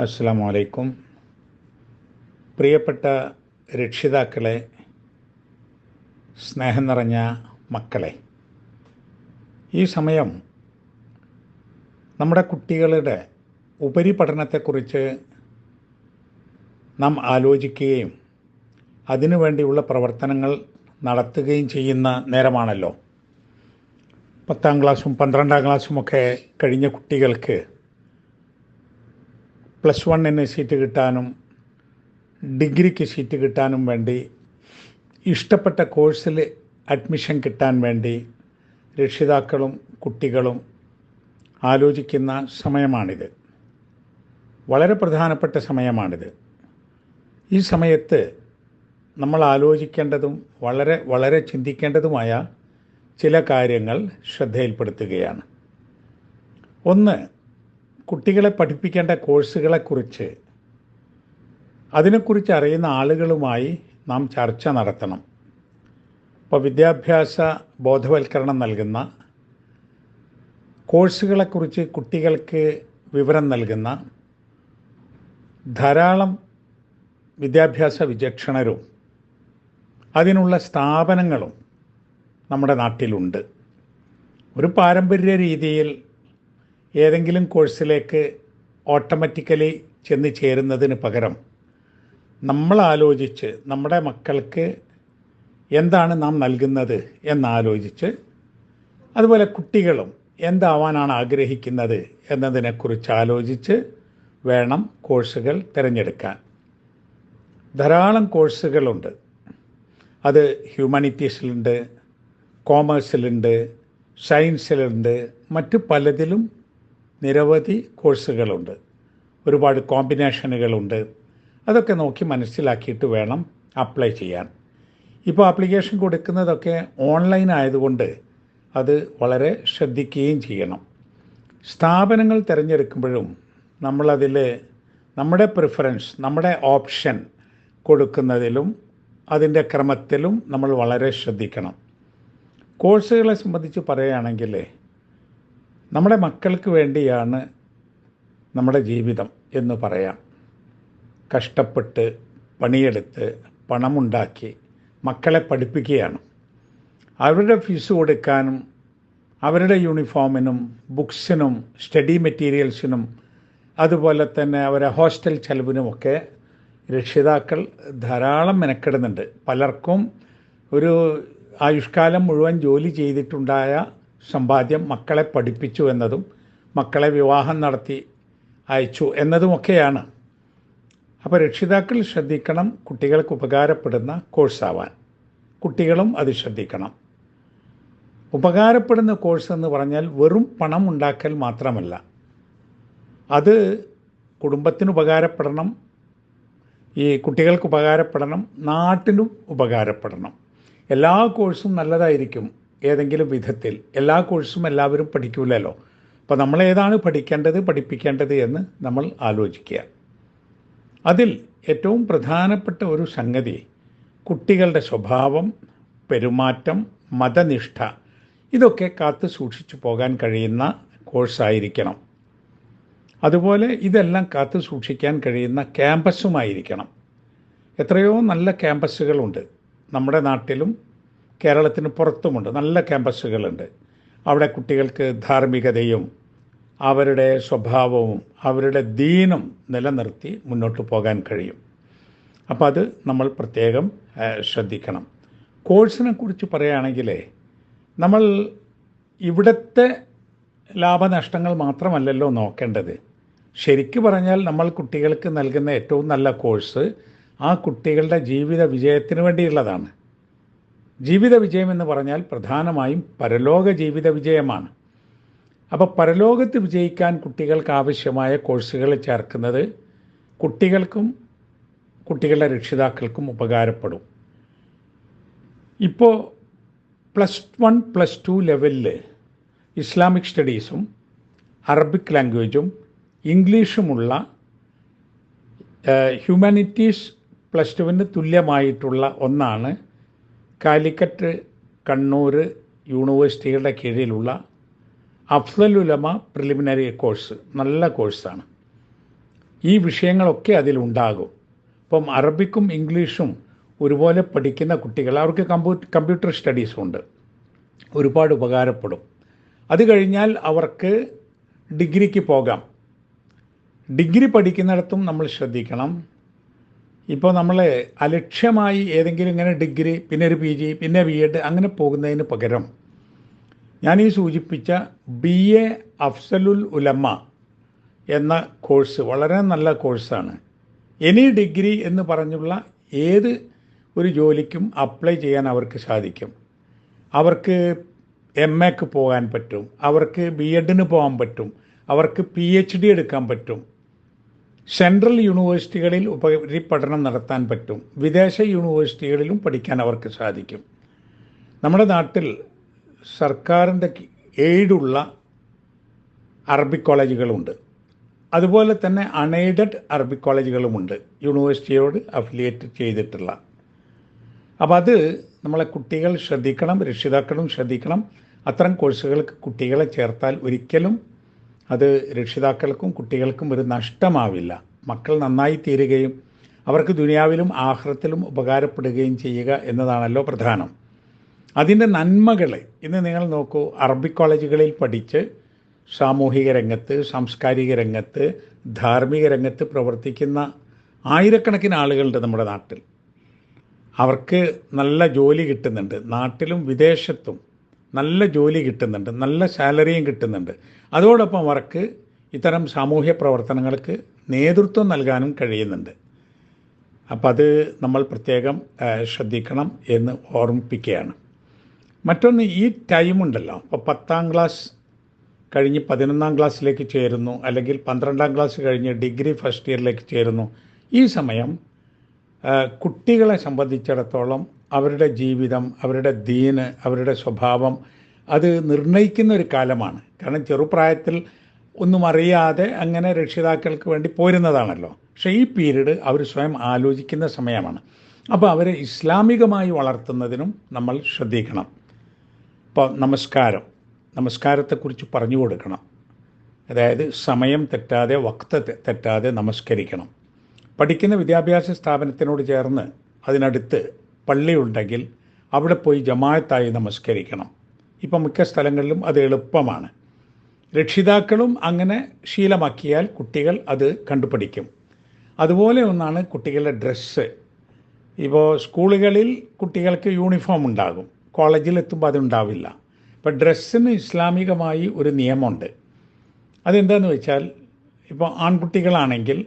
അസ്സാം വലൈക്കും പ്രിയപ്പെട്ട രക്ഷിതാക്കളെ സ്നേഹം നിറഞ്ഞ മക്കളെ ഈ സമയം നമ്മുടെ കുട്ടികളുടെ ഉപരിപഠനത്തെക്കുറിച്ച് നാം ആലോചിക്കുകയും അതിനുവേണ്ടിയുള്ള പ്രവർത്തനങ്ങൾ നടത്തുകയും ചെയ്യുന്ന നേരമാണല്ലോ. പത്താം ക്ലാസ്സും പന്ത്രണ്ടാം ക്ലാസ്സുമൊക്കെ കഴിഞ്ഞ കുട്ടികൾക്ക് പ്ലസ് വണ്ണിന് സീറ്റ് കിട്ടാനും ഡിഗ്രിക്ക് സീറ്റ് കിട്ടാനും വേണ്ടി ഇഷ്ടപ്പെട്ട കോഴ്സിൽ അഡ്മിഷൻ കിട്ടാൻ വേണ്ടി രക്ഷിതാക്കളും കുട്ടികളും ആലോചിക്കുന്ന സമയമാണിത്. വളരെ പ്രധാനപ്പെട്ട സമയമാണിത്. ഈ സമയത്ത് നമ്മൾ ആലോചിക്കേണ്ടതും വളരെ വളരെ ചിന്തിക്കേണ്ടതുമായ ചില കാര്യങ്ങൾ ശ്രദ്ധയിൽപ്പെടുത്തുകയാണ്. ഒന്ന് കുട്ടികളെ പഠിപ്പിക്കേണ്ട കോഴ്സുകളെക്കുറിച്ച് അതിനെക്കുറിച്ച് അറിയുന്ന ആളുകളുമായി നാം ചർച്ച നടത്തണം. ഇപ്പോൾ വിദ്യാഭ്യാസ ബോധവൽക്കരണം നൽകുന്ന കോഴ്സുകളെക്കുറിച്ച് കുട്ടികൾക്ക് വിവരം നൽകുന്ന ധാരാളം വിദ്യാഭ്യാസ വിചക്ഷണരും അതിനുള്ള സ്ഥാപനങ്ങളും നമ്മുടെ നാട്ടിലുണ്ട്. ഒരു പാരമ്പര്യ രീതിയിൽ ഏതെങ്കിലും കോഴ്സിലേക്ക് ഓട്ടോമാറ്റിക്കലി ചെന്ന് ചേരുന്നതിന് പകരം നമ്മൾ ആലോചിച്ച് നമ്മുടെ മക്കൾക്ക് എന്താണ് നാം നൽകുന്നത് എന്നാലോചിച്ച് അതുപോലെ കുട്ടികളും എന്താവാനാണ് ആഗ്രഹിക്കുന്നത് എന്നതിനെക്കുറിച്ച് ആലോചിച്ച് വേണം കോഴ്സുകൾ തിരഞ്ഞെടുക്കാൻ. ധാരാളം കോഴ്സുകളുണ്ട്. അത് ഹ്യൂമാനിറ്റീസിലുണ്ട് കോമേഴ്സിലുണ്ട് സയൻസിലുണ്ട് മറ്റു പലതിലും നിരവധി കോഴ്സുകളുണ്ട്. ഒരുപാട് കോമ്പിനേഷനുകളുണ്ട്. അതൊക്കെ നോക്കി മനസ്സിലാക്കിയിട്ട് വേണം അപ്ലൈ ചെയ്യാൻ. ഇപ്പോൾ ആപ്ലിക്കേഷൻ കൊടുക്കുന്നതൊക്കെ ഓൺലൈൻ ആയതുകൊണ്ട് അത് വളരെ ശ്രദ്ധിക്കുകയും ചെയ്യണം. സ്ഥാപനങ്ങൾ തിരഞ്ഞെടുക്കുമ്പോഴും നമ്മളതിൽ നമ്മുടെ പ്രിഫറൻസ് നമ്മുടെ ഓപ്ഷൻ കൊടുക്കുന്നതിലും അതിന്റെ ക്രമത്തിലും നമ്മൾ വളരെ ശ്രദ്ധിക്കണം. കോഴ്സുകളെ സംബന്ധിച്ച് പറയുകയാണെങ്കിൽ നമ്മുടെ മക്കൾക്ക് വേണ്ടിയാണ് നമ്മുടെ ജീവിതം എന്ന് പറയാം. കഷ്ടപ്പെട്ട് പണിയെടുത്ത് പണമുണ്ടാക്കി മക്കളെ പഠിപ്പിക്കുകയാണ്. അവരുടെ ഫീസ് കൊടുക്കാനും അവരുടെ യൂണിഫോമിനും ബുക്സിനും സ്റ്റഡി മെറ്റീരിയൽസിനും അതുപോലെ തന്നെ അവരെ ഹോസ്റ്റൽ ചെലവിനുമൊക്കെ രക്ഷിതാക്കൾ ധാരാളം മെനക്കെടുന്നുണ്ട്. പലർക്കും ഒരു ആയുഷ്കാലം മുഴുവൻ ജോലി ചെയ്തിട്ടുണ്ടായ സമ്പാദ്യം മക്കളെ പഠിപ്പിച്ചു എന്നതും മക്കളെ വിവാഹം നടത്തി അയച്ചു എന്നതുമൊക്കെയാണ്. അപ്പോൾ രക്ഷിതാക്കൾ ശ്രദ്ധിക്കണം കുട്ടികൾക്ക് ഉപകാരപ്പെടുന്ന കോഴ്സാവാൻ. കുട്ടികളും അത് ശ്രദ്ധിക്കണം. ഉപകാരപ്പെടുന്ന കോഴ്സ് എന്ന് പറഞ്ഞാൽ വെറും പണം ഉണ്ടാക്കൽ മാത്രമല്ല. അത് കുടുംബത്തിന് ഉപകാരപ്പെടണം ഈ കുട്ടികൾക്ക് ഉപകാരപ്പെടണം നാട്ടിനും ഉപകാരപ്പെടണം. എല്ലാ കോഴ്സും നല്ലതായിരിക്കും. ഏതെങ്കിലും വിധത്തിൽ എല്ലാ കോഴ്സും എല്ലാവരും പഠിക്കൂലല്ലോ. അപ്പോൾ നമ്മൾ ഏതാണ് പഠിക്കേണ്ടത് പഠിപ്പിക്കേണ്ടത് എന്ന് നമ്മൾ ആലോചിക്കുക. അതിൽ ഏറ്റവും പ്രധാനപ്പെട്ട ഒരു സംഗതി കുട്ടികളുടെ സ്വഭാവം പെരുമാറ്റം മതനിഷ്ഠ ഇതൊക്കെ കാത്തു സൂക്ഷിച്ചു പോകാൻ കഴിയുന്ന കോഴ്സായിരിക്കണം. അതുപോലെ ഇതെല്ലാം കാത്തു സൂക്ഷിക്കാൻ കഴിയുന്ന ക്യാമ്പസുമായിരിക്കണം. എത്രയോ നല്ല ക്യാമ്പസുകളുണ്ട്. നമ്മുടെ നാട്ടിലും കേരളത്തിന് പുറത്തുമുണ്ട്. നല്ല ക്യാമ്പസുകളുണ്ട്. അവിടെ കുട്ടികൾക്ക് ധാർമ്മികതയും അവരുടെ സ്വഭാവവും അവരുടെ ദീനും നിലനിർത്തി മുന്നോട്ട് പോകാൻ കഴിയും. അപ്പോൾ അത് നമ്മൾ പ്രത്യേകം ശ്രദ്ധിക്കണം. കോഴ്സിനെ കുറിച്ച് പറയുകയാണെങ്കിൽ നമ്മൾ ഇവിടുത്തെ ലാഭനഷ്ടങ്ങൾ മാത്രമല്ലല്ലോ നോക്കേണ്ടത്. ശരിക്കു പറഞ്ഞാൽ നമ്മൾ കുട്ടികൾക്ക് നൽകുന്ന ഏറ്റവും നല്ല കോഴ്സ് ആ കുട്ടികളുടെ ജീവിത വിജയത്തിന് വേണ്ടിയുള്ളതാണ്. ജീവിത വിജയം എന്ന് പറഞ്ഞാൽ പ്രധാനമായും പരലോക ജീവിത വിജയമാണ്. അപ്പോൾ പരലോകത്ത് വിജയിക്കാൻ കുട്ടികൾക്ക് ആവശ്യമായ കോഴ്സുകൾ ചേർക്കുന്നത് കുട്ടികൾക്കും കുട്ടികളുടെ രക്ഷിതാക്കൾക്കും ഉപകാരപ്പെടും. ഇപ്പോൾ പ്ലസ് വൺ പ്ലസ് ടു ലെവലിൽ ഇസ്ലാമിക് സ്റ്റഡീസും അറബിക് ലാംഗ്വേജും ഇംഗ്ലീഷുമുള്ള ഹ്യൂമാനിറ്റീസ് പ്ലസ് ടുവിന് തുല്യമായിട്ടുള്ള ഒന്നാണ് കാലിക്കറ്റ് കണ്ണൂർ യൂണിവേഴ്സിറ്റികളുടെ കീഴിലുള്ള അഫ്സലുലമ പ്രിലിമിനറി കോഴ്സ് നല്ല കോഴ്സാണ് ഈ വിഷയങ്ങളൊക്കെ അതിലുണ്ടാകും. ഇപ്പം അറബിക്കും ഇംഗ്ലീഷും ഒരുപോലെ പഠിക്കുന്ന കുട്ടികൾ അവർക്ക് കമ്പ്യൂ കമ്പ്യൂട്ടർ സ്റ്റഡീസും ഉണ്ട്. ഒരുപാട് ഉപകാരപ്പെടും. അത് കഴിഞ്ഞാൽ അവർക്ക് ഡിഗ്രിക്ക് പോകാം. ഡിഗ്രി പഠിക്കുന്നിടത്തും നമ്മൾ ശ്രദ്ധിക്കണം. ഇപ്പോൾ നമ്മൾ അലക്ഷ്യമായി ഏതെങ്കിലും ഇങ്ങനെ ഡിഗ്രി പിന്നെ ഒരു പി ജി പിന്നെ ബി എഡ് അങ്ങനെ പോകുന്നതിന് പകരം ഞാൻ ഈ സൂചിപ്പിച്ച ബി എ അഫ്സലുൽ ഉലമ്മ എന്ന കോഴ്സ് വളരെ നല്ല കോഴ്സാണ്. എനി ഡിഗ്രി എന്ന് പറഞ്ഞുള്ള ഏത് ഒരു ജോലിക്കും അപ്ലൈ ചെയ്യാൻ അവർക്ക് സാധിക്കും. അവർക്ക് എം എക്ക് പോകാൻ പറ്റും അവർക്ക് ബി എഡിന് പോകാൻ പറ്റും അവർക്ക് പി എച്ച് ഡി എടുക്കാൻ പറ്റും. സെൻട്രൽ യൂണിവേഴ്സിറ്റികളിൽ ഉപരിപഠനം നടത്താൻ പറ്റും. വിദേശ യൂണിവേഴ്സിറ്റികളിലും പഠിക്കാൻ അവർക്ക് സാധിക്കും. നമ്മുടെ നാട്ടിൽ സർക്കാരിന്റെ എയ്ഡുള്ള അറബിക് കോളേജുകളുണ്ട്. അതുപോലെ തന്നെ അൺഎയ്ഡഡ് അറബിക് കോളേജുകളുമുണ്ട് യൂണിവേഴ്സിറ്റിയോട് അഫിലിയേറ്റ് ചെയ്തിട്ടുള്ള. അപ്പോൾ അത് നമ്മളെ കുട്ടികൾ ശ്രദ്ധിക്കണം രക്ഷിതാക്കളും ശ്രദ്ധിക്കണം. അത്തരം കോഴ്സുകൾക്ക് കുട്ടികളെ ചേർത്താൽ ഒരിക്കലും അത് രക്ഷിതാക്കൾക്കും കുട്ടികൾക്കും ഒരു നഷ്ടമാവില്ല. മക്കൾ നന്നായി തീരുകയും അവർക്ക് ദുനിയാവിലും ആഹ്രത്തിലും ഉപകാരപ്പെടുകയും ചെയ്യുക എന്നതാണല്ലോ പ്രധാനം. അതിന്റെ നന്മകളെ ഇന്ന് നിങ്ങൾ നോക്കൂ അറബിക് കോളേജുകളിൽ പഠിച്ച് സാമൂഹിക രംഗത്ത് സാംസ്കാരിക രംഗത്ത് ധാർമ്മിക രംഗത്ത് പ്രവർത്തിക്കുന്ന ആയിരക്കണക്കിന് ആളുകളുണ്ട് നമ്മുടെ നാട്ടിൽ. അവർക്ക് നല്ല ജോലി കിട്ടുന്നുണ്ട്. നാട്ടിലും വിദേശത്തും നല്ല ജോലി കിട്ടുന്നുണ്ട് നല്ല സാലറിയും കിട്ടുന്നുണ്ട്. അതോടൊപ്പം അവർക്ക് ഇത്തരം സാമൂഹ്യ പ്രവർത്തനങ്ങൾക്ക് നേതൃത്വം നൽകാനും കഴിയുന്നുണ്ട്. അപ്പം അത് നമ്മൾ പ്രത്യേകം ശ്രദ്ധിക്കണം എന്ന് ഓർമ്മിപ്പിക്കുകയാണ്. മറ്റൊന്ന് ഈ ടൈമുണ്ടല്ലോ അപ്പോൾ പത്താം ക്ലാസ് കഴിഞ്ഞ് പതിനൊന്നാം ക്ലാസ്സിലേക്ക് ചേരുന്നു അല്ലെങ്കിൽ പന്ത്രണ്ടാം ക്ലാസ് കഴിഞ്ഞ് ഡിഗ്രി ഫസ്റ്റ് ഇയറിലേക്ക് ചേരുന്നു. ഈ സമയം കുട്ടികളെ സംബന്ധിച്ചിടത്തോളം അവരുടെ ജീവിതം അവരുടെ ദീന് അവരുടെ സ്വഭാവം അത് നിർണയിക്കുന്ന ഒരു കാലമാണ്. കാരണം ചെറുപ്രായത്തിൽ ഒന്നും അറിയാതെ അങ്ങനെ രക്ഷിതാക്കൾക്ക് വേണ്ടി പോരുന്നതാണല്ലോ. പക്ഷേ ഈ പീരീഡ് അവർ സ്വയം ആലോചിക്കുന്ന സമയമാണ്. അപ്പോൾ അവരെ ഇസ്ലാമികമായി വളർത്തുന്നതിനും നമ്മൾ ശ്രദ്ധിക്കണം. ഇപ്പോൾ നമസ്കാരം. നമസ്കാരത്തെക്കുറിച്ച് പറഞ്ഞു കൊടുക്കണം. അതായത് സമയം തെറ്റാതെ വക്ത തെറ്റാതെ നമസ്കരിക്കണം. പഠിക്കുന്ന വിദ്യാഭ്യാസ സ്ഥാപനത്തിനോട് ചേർന്ന് അതിനടുത്ത് പള്ളിയുണ്ടെങ്കിൽ അവിടെ പോയി ജമായത്തായി നമസ്കരിക്കണം. ഇപ്പം മിക്ക സ്ഥലങ്ങളിലും അത് എളുപ്പമാണ്. രക്ഷിതാക്കളും അങ്ങനെ ശീലമാക്കിയാൽ കുട്ടികൾ അത് കണ്ടുപഠിക്കും. അതുപോലെ ഒന്നാണ് കുട്ടികളുടെ ഡ്രസ്സ്. ഇപ്പോൾ സ്കൂളുകളിൽ കുട്ടികൾക്ക് യൂണിഫോം ഉണ്ടാകും. കോളേജിൽ എത്തുമ്പോൾ അതുണ്ടാവില്ല. ഇപ്പം ഡ്രസ്സിന് ഇസ്ലാമികമായി ഒരു നിയമമുണ്ട്. അതെന്താണെന്ന് വെച്ചാൽ ഇപ്പോൾ ആൺകുട്ടികളാണെങ്കിൽ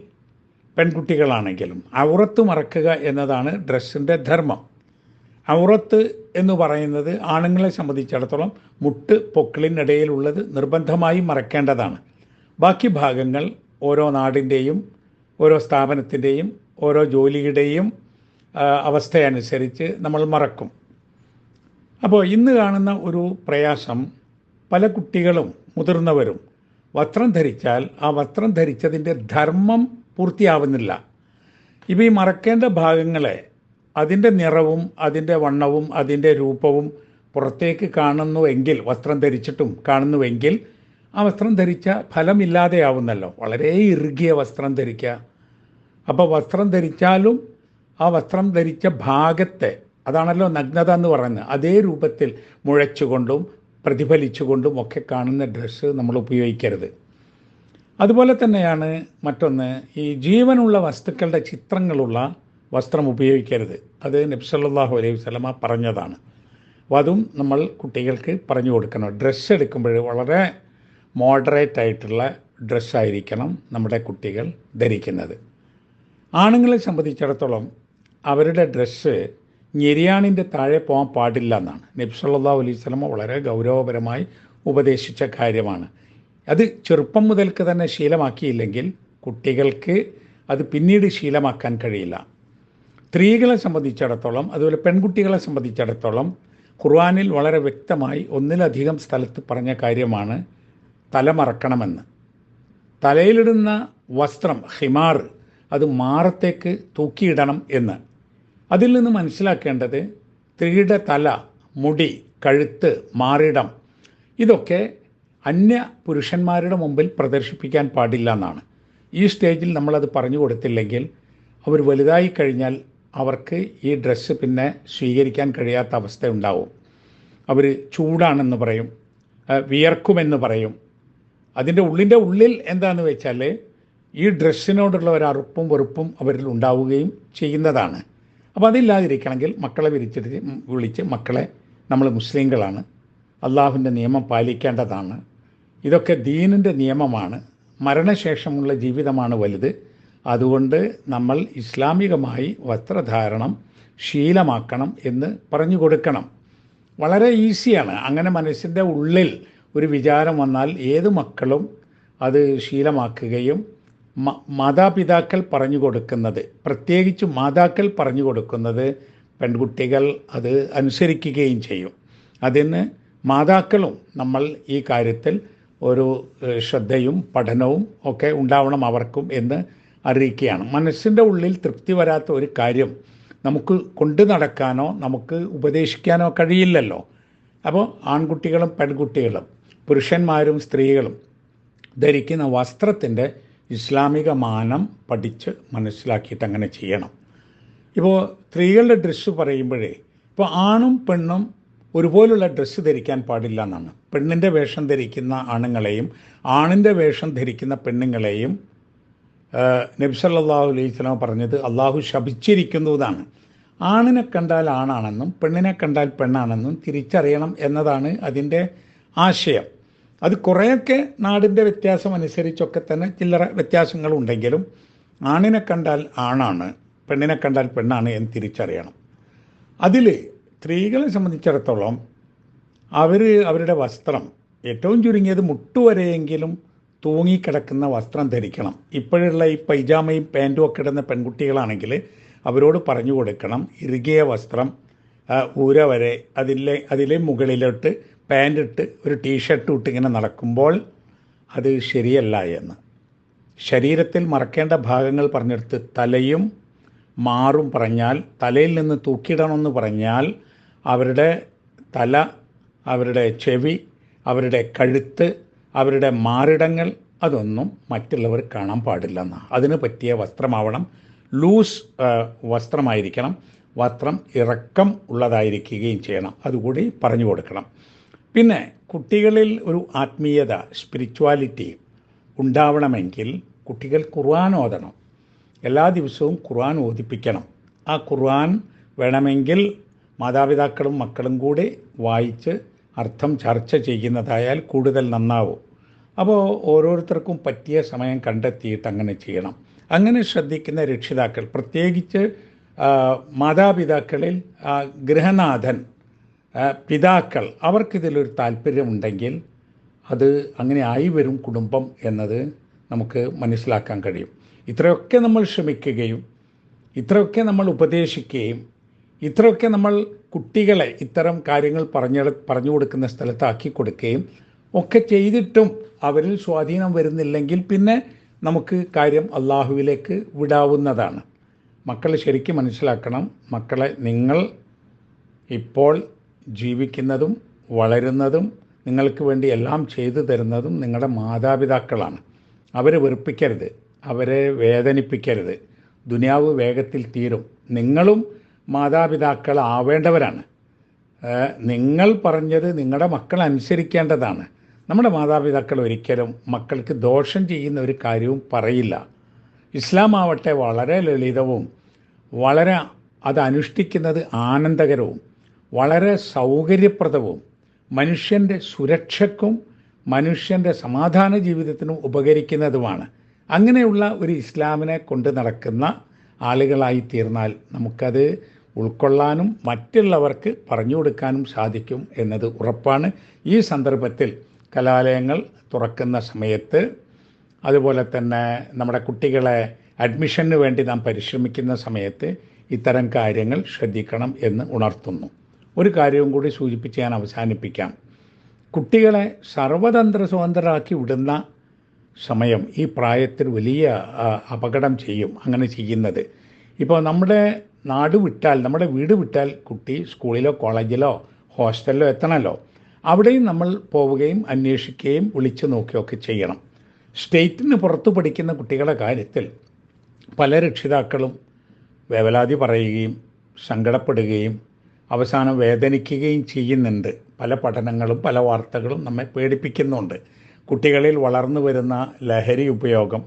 പെൺകുട്ടികളാണെങ്കിലും ഔറത്ത് മറക്കുക എന്നതാണ് ഡ്രസ്സിന്റെ ധർമ്മം. ഔറത്ത് എന്ന് പറയുന്നത് ആണുങ്ങളെ സംബന്ധിച്ചിടത്തോളം മുട്ട് പൊക്കിളിനിടയിലുള്ളത് നിർബന്ധമായി മറക്കേണ്ടതാണ്. ബാക്കി ഭാഗങ്ങൾ ഓരോ നാടിന്റെയും ഓരോ സ്ഥാപനത്തിന്റെയും ഓരോ ജോലിയുടെയും അവസ്ഥയനുസരിച്ച് നമ്മൾ മറക്കും. അപ്പോൾ ഇന്ന് കാണുന്ന ഒരു പ്രയാസം പല കുട്ടികളും മുതിർന്നവരും വസ്ത്രം ധരിച്ചാൽ ആ വസ്ത്രം ധരിച്ചതിന്റെ ധർമ്മം പൂർത്തിയാവുന്നില്ല. ഇപ്പോൾ ഈ മറക്കേണ്ട ഭാഗങ്ങളെ അതിന്റെ നിറവും അതിന്റെ വണ്ണവും അതിന്റെ രൂപവും പുറത്തേക്ക് കാണുന്നുവെങ്കിൽ വസ്ത്രം ധരിച്ചിട്ടും കാണുന്നുവെങ്കിൽ ആ വസ്ത്രം ധരിച്ച ഫലമില്ലാതെയാവുന്നല്ലോ വളരെ ഇറുകിയ വസ്ത്രം ധരിക്കുക. അപ്പോൾ വസ്ത്രം ധരിച്ചാലും ആ വസ്ത്രം ധരിച്ച ഭാഗത്തെ അതാണല്ലോ നഗ്നത എന്ന് പറയുന്നത് അതേ രൂപത്തിൽ മുഴച്ചുകൊണ്ടും പ്രതിഫലിച്ചുകൊണ്ടും ഒക്കെ കാണുന്ന ഡ്രസ്സ് നമ്മൾ ഉപയോഗിക്കരുത്. അതുപോലെ തന്നെയാണ് മറ്റൊന്ന് ഈ ജീവനുള്ള വസ്തുക്കളുടെ ചിത്രങ്ങളുള്ള വസ്ത്രം ഉപയോഗിക്കരുത്. അത് നബ്സല്ലാഹു അലൈഹി വസ്ലമ പറഞ്ഞതാണ്. അപ്പോൾ അതും നമ്മൾ കുട്ടികൾക്ക് പറഞ്ഞു കൊടുക്കണം. ഡ്രസ്സ് എടുക്കുമ്പോൾ വളരെ മോഡറേറ്റ് ആയിട്ടുള്ള ഡ്രസ്സായിരിക്കണം നമ്മുടെ കുട്ടികൾ ധരിക്കുന്നത്. ആണുങ്ങളെ സംബന്ധിച്ചിടത്തോളം അവരുടെ ഡ്രസ്സ് ഞെരിയാണിന്റെ താഴെ പോകാൻ പാടില്ല എന്നാണ്. നബ്സല്ലാ അലൈഹി സ്വലമ വളരെ ഗൗരവപരമായി ഉപദേശിച്ച കാര്യമാണ്. അത് ചെറുപ്പം മുതൽക്ക് തന്നെ ശീലമാക്കിയില്ലെങ്കിൽ കുട്ടികൾക്ക് അത് പിന്നീട് ശീലമാക്കാൻ കഴിയില്ല. സ്ത്രീകളെ സംബന്ധിച്ചിടത്തോളം അതുപോലെ പെൺകുട്ടികളെ സംബന്ധിച്ചിടത്തോളം ഖുർആാനിൽ വളരെ വ്യക്തമായി ഒന്നിലധികം സ്ഥലത്ത് പറഞ്ഞ കാര്യമാണ് തലമറക്കണമെന്ന്. തലയിലിടുന്ന വസ്ത്രം ഹിമാർ അത് മാറത്തേക്ക് തൂക്കിയിടണം എന്ന്. അതിൽ നിന്ന് മനസ്സിലാക്കേണ്ടത് സ്ത്രീയുടെ തല മുടി കഴുത്ത് മാറിടം ഇതൊക്കെ അന്യ പുരുഷന്മാരുടെ മുമ്പിൽ പ്രദർശിപ്പിക്കാൻ പാടില്ല എന്നാണ്. ഈ സ്റ്റേജിൽ നമ്മളത് പറഞ്ഞു കൊടുത്തില്ലെങ്കിൽ അവർ വലുതായി കഴിഞ്ഞാൽ അവർക്ക് ഈ ഡ്രസ്സ് പിന്നെ സ്വീകരിക്കാൻ കഴിയാത്ത അവസ്ഥ ഉണ്ടാവും. അവർ ചൂടാണെന്ന് പറയും വിയർക്കുമെന്ന് പറയും. അതിന്റെ ഉള്ളിന്റെ ഉള്ളിൽ എന്താണെന്ന് വെച്ചാൽ ഈ ഡ്രസ്സിനോടുള്ള ഒരു അറുപ്പും വെറുപ്പും അവരിൽ ഉണ്ടാവുകയും ചെയ്യുന്നതാണ്. അപ്പോൾ അതില്ലാതിരിക്കണമെങ്കിൽ മക്കളെ വിരിച്ചിട്ട് വിളിച്ച് മക്കളെ നമ്മൾ മുസ്ലിങ്ങളാണ്. അള്ളാഹുവിന്റെ നിയമം പാലിക്കേണ്ടതാണ്. ഇതൊക്കെ ദീനിന്റെ നിയമമാണ്. മരണശേഷമുള്ള ജീവിതമാണ് വലുത്. അതുകൊണ്ട് നമ്മൾ ഇസ്ലാമികമായി വസ്ത്രധാരണം ശീലമാക്കണം എന്ന് പറഞ്ഞു കൊടുക്കണം. വളരെ ഈസിയാണ്. അങ്ങനെ മനസ്സിന്റെ ഉള്ളിൽ ഒരു വിചാരം വന്നാൽ ഏത് മക്കളും അത് ശീലമാക്കുകയും മാതാപിതാക്കൾ പറഞ്ഞു കൊടുക്കുന്നത് പ്രത്യേകിച്ച് മാതാക്കൾ പറഞ്ഞു കൊടുക്കുന്നത് പെൺകുട്ടികൾ അത് അനുസരിക്കുകയും ചെയ്യും. അതിന് മാതാക്കളും നമ്മൾ ഈ കാര്യത്തിൽ ഒരു ശ്രദ്ധയും പഠനവും ഒക്കെ ഉണ്ടാവണം അവർക്കും എന്ന് അറിയിക്കുകയാണ്. മനസ്സിന്റെ ഉള്ളിൽ തൃപ്തി വരാത്ത ഒരു കാര്യം നമുക്ക് കൊണ്ടു നടക്കാനോ നമുക്ക് ഉപദേശിക്കാനോ കഴിയില്ലല്ലോ. അപ്പോൾ ആൺകുട്ടികളും പെൺകുട്ടികളും പുരുഷന്മാരും സ്ത്രീകളും ധരിക്കുന്ന വസ്ത്രത്തിന്റെ ഇസ്ലാമിക മാനം പഠിച്ച് മനസ്സിലാക്കിയിട്ട് അങ്ങനെ ചെയ്യണം. ഇപ്പോൾ സ്ത്രീകളുടെ ഡ്രസ്സ് പറയുമ്പോഴേ ഇപ്പോൾ ആണും പെണ്ണും ഒരുപോലുള്ള ഡ്രസ്സ് ധരിക്കാൻ പാടില്ല എന്നാണ്. പെണ്ണിന്റെ വേഷം ധരിക്കുന്ന ആണുങ്ങളെയും ആണിന്റെ വേഷം ധരിക്കുന്ന പെണ്ണുങ്ങളെയും നബ്സല്ലാഹു അലൈഹി സ്വലാം പറഞ്ഞത് അള്ളാഹു ശപിച്ചിരിക്കുന്നതാണ് ആണിനെ കണ്ടാൽ ആണാണെന്നും പെണ്ണിനെ കണ്ടാൽ പെണ്ണാണെന്നും തിരിച്ചറിയണം എന്നതാണ് അതിന്റെ ആശയം. അത് കുറേയൊക്കെ നാടിന്റെ വ്യത്യാസം അനുസരിച്ചൊക്കെ തന്നെ ചില്ലറ വ്യത്യാസങ്ങളുണ്ടെങ്കിലും ആണിനെ കണ്ടാൽ ആണാണ് പെണ്ണിനെ കണ്ടാൽ പെണ്ണാണ് എന്ന് തിരിച്ചറിയണം. അതിൽ സ്ത്രീകളെ സംബന്ധിച്ചിടത്തോളം അവർ അവരുടെ വസ്ത്രം ഏറ്റവും ചുരുങ്ങിയത് മുട്ടുവരെയെങ്കിലും തൂങ്ങിക്കിടക്കുന്ന വസ്ത്രം ധരിക്കണം. ഇപ്പോഴുള്ള ഈ പൈജാമയും പാന്റും ഒക്കെ ഇടുന്ന പെൺകുട്ടികളാണെങ്കിൽ അവരോട് പറഞ്ഞു കൊടുക്കണം ഇറുകിയ വസ്ത്രം ഊര വരെ അതിലെ അതിലെ മുകളിലോട്ട് പാന്റ് ഇട്ട് ഒരു ടീഷർട്ട് ഇട്ട് ഇങ്ങനെ നടക്കുമ്പോൾ അത് ശരിയല്ല എന്ന്. ശരീരത്തിൽ മറക്കേണ്ട ഭാഗങ്ങൾ പറഞ്ഞെടുത്ത് തലയും മാറും പറഞ്ഞാൽ തലയിൽ നിന്ന് തൂക്കിയിടണമെന്ന് പറഞ്ഞാൽ അവരുടെ തല അവരുടെ ചെവി അവരുടെ കഴുത്ത് അവരുടെ മാറിടങ്ങൾ അതൊന്നും മറ്റുള്ളവർ കാണാൻ പാടില്ല എന്നാണ് അതിന് പറ്റിയ വസ്ത്രമാവണം. ലൂസ് വസ്ത്രമായിരിക്കണം. വസ്ത്രം ഇറക്കം ഉള്ളതായിരിക്കുകയും ചെയ്യണം. അതുകൂടി പറഞ്ഞു കൊടുക്കണം. പിന്നെ കുട്ടികളിൽ ഒരു ആത്മീയത സ്പിരിച്വാലിറ്റി ഉണ്ടാവണമെങ്കിൽ കുട്ടികൾ ഖുർആൻ ഓതണം. എല്ലാ ദിവസവും ഖുർആൻ ഓതിപ്പിക്കണം. ആ ഖുർആൻ വേണമെങ്കിൽ മാതാപിതാക്കളും മക്കളും കൂടി വായിച്ച് അർത്ഥം ചർച്ച ചെയ്യുന്നതായാൽ കൂടുതൽ നന്നാവും. അപ്പോൾ ഓരോരുത്തർക്കും പറ്റിയ സമയം കണ്ടെത്തിയിട്ട് അങ്ങനെ ചെയ്യണം. അങ്ങനെ ശ്രദ്ധിക്കുന്ന രക്ഷിതാക്കൾ പ്രത്യേകിച്ച് മാതാപിതാക്കളിൽ ഗൃഹനാഥൻ പിതാക്കൾ അവർക്കിതിലൊരു താല്പര്യമുണ്ടെങ്കിൽ അത് അങ്ങനെ ആയി വരും കുടുംബം എന്നത് നമുക്ക് മനസ്സിലാക്കാൻ കഴിയും. ഇത്രയൊക്കെ നമ്മൾ ശ്രമിക്കുകയും ഇത്രയൊക്കെ നമ്മൾ ഉപദേശിക്കുകയും ഇത്രയൊക്കെ നമ്മൾ കുട്ടികളെ ഇത്തരം കാര്യങ്ങൾ പറഞ്ഞ പറഞ്ഞു കൊടുക്കുന്ന സ്ഥലത്താക്കി കൊടുക്കുകയും ഒക്കെ ചെയ്തിട്ടും അവരിൽ സ്വാധീനം വരുന്നില്ലെങ്കിൽ പിന്നെ നമുക്ക് കാര്യം അള്ളാഹുവിലേക്ക് വിടാവുന്നതാണ്. മക്കൾ ശരിക്കും മനസ്സിലാക്കണം. മക്കളെ നിങ്ങൾ ഇപ്പോൾ ജീവിക്കുന്നതും വളരുന്നതും നിങ്ങൾക്ക് വേണ്ടി എല്ലാം ചെയ്തു തരുന്നതും നിങ്ങളുടെ മാതാപിതാക്കളാണ്. അവരെ വെറുപ്പിക്കരുത്. അവരെ വേദനിപ്പിക്കരുത്. ദുനിയാവ് വേഗത്തിൽ തീരും. നിങ്ങളും മാതാപിതാക്കളാവേണ്ടവരാണ്. നിങ്ങൾ പറഞ്ഞത് നിങ്ങളുടെ മക്കൾ അനുസരിക്കേണ്ടതാണ്. നമ്മുടെ മാതാപിതാക്കൾ ഒരിക്കലും മക്കൾക്ക് ദോഷം ചെയ്യുന്ന ഒരു കാര്യവും പറയില്ല. ഇസ്ലാം ആവട്ടെ വളരെ ലളിതവും വളരെ അത് അനുഷ്ഠിക്കുന്നത് ആനന്ദകരവും വളരെ സൗകര്യപ്രദവും. മനുഷ്യന്റെ സുരക്ഷയ്ക്കും മനുഷ്യന്റെ സമാധാന ജീവിതത്തിനും ഉപകരിക്കുന്നതുമാണ്. അങ്ങനെയുള്ള ഒരു ഇസ്ലാമിനെ കൊണ്ട് നടക്കുന്ന ആളുകളായി തീർന്നാൽ നമുക്കത് ഉൾക്കൊള്ളാനും മറ്റുള്ളവർക്ക് പറഞ്ഞു കൊടുക്കാനും സാധിക്കും എന്നത് ഉറപ്പാണ്. ഈ സന്ദർഭത്തിൽ കലാലയങ്ങൾ തുറക്കുന്ന സമയത്ത് അതുപോലെ തന്നെ നമ്മുടെ കുട്ടികളെ അഡ്മിഷന് വേണ്ടി നാം പരിശ്രമിക്കുന്ന സമയത്ത് ഇത്തരം കാര്യങ്ങൾ ശ്രദ്ധിക്കണം എന്ന് ഉണർത്തുന്നു. ഒരു കാര്യവും കൂടി സൂചിപ്പിച്ച് ഞാൻ അവസാനിപ്പിക്കാം. കുട്ടികളെ സർവതന്ത്ര സ്വതന്ത്രരാക്കി വിടുന്ന സമയം ഈ പ്രായത്തിൽ വലിയ അപകടം ചെയ്യും അങ്ങനെ ചെയ്യുന്നത്. ഇപ്പോൾ നമ്മുടെ നാട് വിട്ടാൽ നമ്മുടെ വീട് വിട്ടാൽ കുട്ടി സ്കൂളിലോ കോളേജിലോ ഹോസ്റ്റലിലോ എത്തണമല്ലോ അവിടെയും നമ്മൾ പോവുകയും അന്വേഷിക്കുകയും വിളിച്ചു നോക്കുകയൊക്കെ ചെയ്യണം. സ്റ്റേറ്റിന് പുറത്ത് പഠിക്കുന്ന കുട്ടികളുടെ കാര്യത്തിൽ പല രക്ഷിതാക്കളും വേവലാതി പറയുകയും സങ്കടപ്പെടുകയും അവസാനം വേദനിക്കുകയും ചെയ്യുന്നുണ്ട്. പല പഠനങ്ങളും പല വാർത്തകളും നമ്മെ പേടിപ്പിക്കുന്നുണ്ട്. കുട്ടികളിൽ വളർന്നു വരുന്ന ലഹരി ഉപയോഗം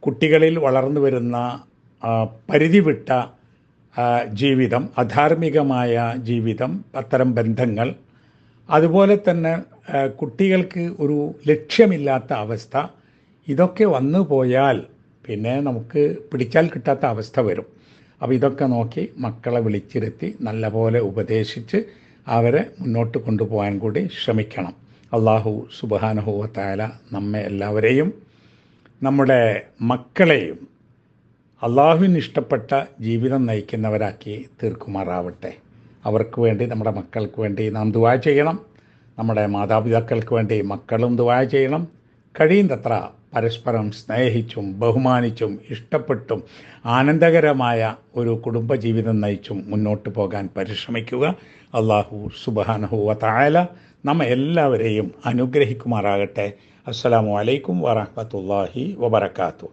കുട്ടികളിൽ വളർന്നു വരുന്ന പരിധി വിട്ട ജീവിതം അധാർമികമായ ജീവിതം അത്തരം ബന്ധങ്ങൾ. അതുപോലെ തന്നെ കുട്ടികൾക്ക് ഒരു ലക്ഷ്യമില്ലാത്ത അവസ്ഥ. ഇതൊക്കെ വന്നു പോയാൽ പിന്നെ നമുക്ക് പിടിച്ചാൽ കിട്ടാത്ത അവസ്ഥ വരും. അപ്പോൾ ഇതൊക്കെ നോക്കി മക്കളെ വിളിച്ചിരുത്തി നല്ലപോലെ ഉപദേശിച്ച് അവരെ മുന്നോട്ട് കൊണ്ടുപോകാൻ കൂടി ശ്രമിക്കണം. അള്ളാഹു സുബാനുഹുവത്തായ നമ്മെ എല്ലാവരെയും നമ്മുടെ മക്കളെയും അള്ളാഹുവിന് ഇഷ്ടപ്പെട്ട ജീവിതം നയിക്കുന്നവരാക്കി തീർക്കുമാറാവട്ടെ. അവർക്ക് വേണ്ടി നമ്മുടെ മക്കൾക്ക് വേണ്ടി നാം ദുവാ ചെയ്യണം. നമ്മുടെ മാതാപിതാക്കൾക്ക് വേണ്ടി മക്കളും ദുവാ ചെയ്യണം. കഴിയുന്നത്ര പരസ്പരം സ്നേഹിച്ചും ബഹുമാനിച്ചും ഇഷ്ടപ്പെട്ടും ആനന്ദകരമായ ഒരു കുടുംബജീവിതം നയിച്ചും മുന്നോട്ട് പോകാൻ പരിശ്രമിക്കുക. അള്ളാഹു സുബാനഹുവ തായാല നമ്മ എല്ലാവരെയും അനുഗ്രഹിക്കുമാറാകട്ടെ. അസ്സാം വലൈക്കും വാഹമത്തല്ലാഹി വബർക്കാത്തു